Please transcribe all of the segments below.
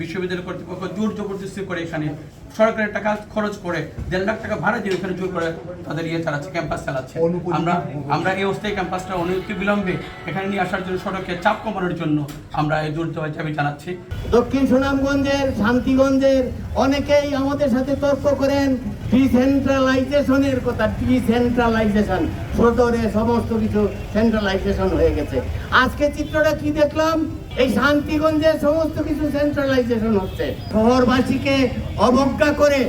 বিশ্ববিদ্যালয় কর্তৃপক্ষ জোর জবরদস্তি করে এখানে সরকারের টাকা খরচ করে দেড় লাখ টাকা ভাড়া দিয়ে এখানে জোর করে তাদের ইয়ে চালাচ্ছে ক্যাম্পাস চালাচ্ছে। আমরা আমরা এই অস্থায়ী ক্যাম্পাসটা অনতি বিলম্বে এখানে নিয়ে আসার জন্য সড়কে চাপ কমানোর জন্য আমরা এই জোর দাবি জানাচ্ছি। দক্ষিণ সুনামগঞ্জের শান্তিগঞ্জের অনেকেই আমাদের সাথে তর্ক করেন ডিসেন্ট্রালাইজেশনের কথা ডিসেন্ট্রালাইজেশন সদরে সমস্ত কিছু সেন্ট্রালাইজেশন হয়ে গেছে। আজকে চিত্রটা কি দেখলাম? এই শান্তিগঞ্জে সমস্ত কিছু সেন্ট্রালাইজেশন হচ্ছে। শহরবাসীকে অবজ্ঞা করে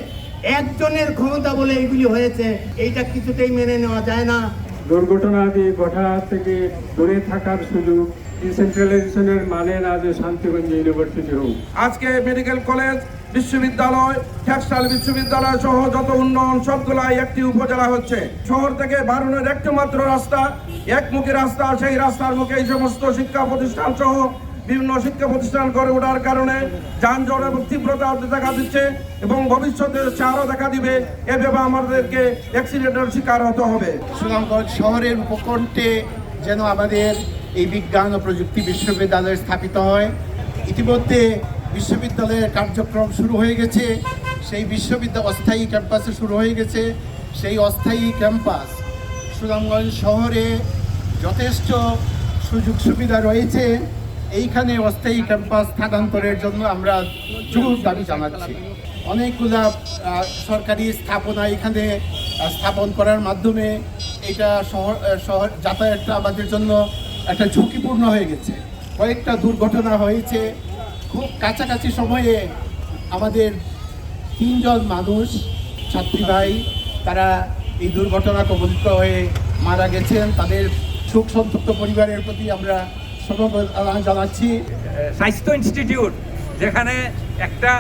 একজনের ক্ষমতা বলে এইগুলি হয়েছে এইটা কিছুতেই মেনে নেওয়া যায় না। দুর্ঘটনা আদি ঘটা থেকে দূরে থাকার সুযোগ ডিসেন্ট্রালাইজেশনের মানে না যে শান্তিগঞ্জ ইউনিভার্সিটি হোক। আজকে মেডিকেল কলেজ বিশ্ববিদ্যালয় টেক্সটাইল বিশ্ববিদ্যালয় সহ যত উন্নয়ন সবগুলাই একটি উপজেলা হচ্ছে। শহর থেকে বারুণের একটি মাত্র রাস্তা একমুখী রাস্তা সেই রাস্তার মুখে এই সমস্ত শিক্ষা প্রতিষ্ঠান সহ বিভিন্ন শিক্ষা প্রতিষ্ঠান গড়ে ওঠার কারণে যানজট এবং তীব্রতা দেখা দিচ্ছে এবং ভবিষ্যতে হচ্ছে আরও দেখা দিবে। এভাবে আমাদেরকে অ্যাক্সিডেন্টের শিকার হতে হবে। সুনামগঞ্জ শহরের উপকণ্ঠে যেন আমাদের এই বিজ্ঞান ও প্রযুক্তি বিশ্ববিদ্যালয় স্থাপিত হয়। ইতিমধ্যে বিশ্ববিদ্যালয়ের কার্যক্রম শুরু হয়ে গেছে। সেই বিশ্ববিদ্যালয় অস্থায়ী ক্যাম্পাসে শুরু হয়ে গেছে। সেই অস্থায়ী ক্যাম্পাস সুনামগঞ্জ শহরে যথেষ্ট সুযোগ সুবিধা রয়েছে। এইখানে অস্থায়ী ক্যাম্পাস স্থানান্তরের জন্য আমরা জোর দাবি জানাচ্ছি। অনেকগুলা সরকারি স্থাপনা এখানে স্থাপন করার মাধ্যমে এটা শহর শহর, যাতায়াতটা আমাদের জন্য একটা ঝুঁকিপূর্ণ হয়ে গেছে। কয়েকটা দুর্ঘটনা হয়েছে। খুব কাছাকাছি সময়ে আমাদের তিনজন মানুষ, ছাত্রী ভাই, তারা এই দুর্ঘটনা কবলিত হয়ে মারা গেছেন। তাদের সুখ সন্তপ্ত পরিবারের প্রতি আমরা জানাচ্ছি, স্বাস্থ্য ইনস্টিটিউট, যেখানে একটা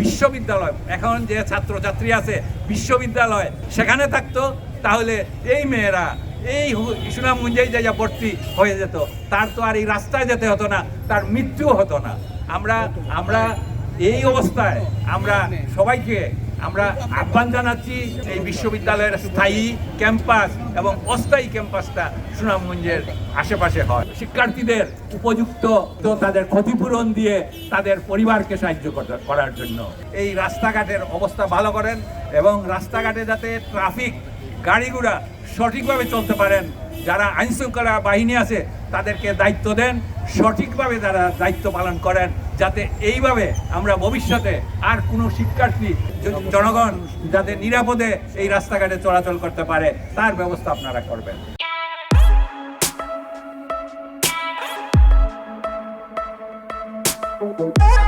বিশ্ববিদ্যালয়, এখন যে ছাত্রছাত্রী আছে, বিশ্ববিদ্যালয়, সেখানে থাকতো, তাহলে এই মেয়েরা, এই সুনামগঞ্জেই যা ভর্তি হয়ে যেত, তার তো আর এই রাস্তায় যেতে হতো না, তার মৃত্যু হতো না। আমরা আমরা এই অবস্থায় আমরা সবাইকে আমরা আহ্বান জানাচ্ছি এই বিশ্ববিদ্যালয়ের স্থায়ী ক্যাম্পাস এবং অস্থায়ী ক্যাম্পাসটা সুনামগঞ্জের আশেপাশে হয়। শিক্ষার্থীদের উপযুক্ত তাদের ক্ষতিপূরণ দিয়ে তাদের পরিবারকে সাহায্য করার জন্য। এই রাস্তাঘাটের অবস্থা ভালো করেন এবং রাস্তাঘাটে যাতে ট্রাফিক, গাড়িগুড়া সঠিকভাবে চলতে পারেন। যারা আইন শৃঙ্খলা বাহিনী আছে, তাদেরকে দায়িত্ব দেন। সঠিকভাবে তারা দায়িত্ব পালন করেন, যাতে এইভাবে আমরা ভবিষ্যতে আর কোনো শিক্ষার্থী জনগণ যাতে নিরাপদে এই রাস্তাঘাটে চলাচল করতে পারে, তার ব্যবস্থা আপনারা করবেন। Thank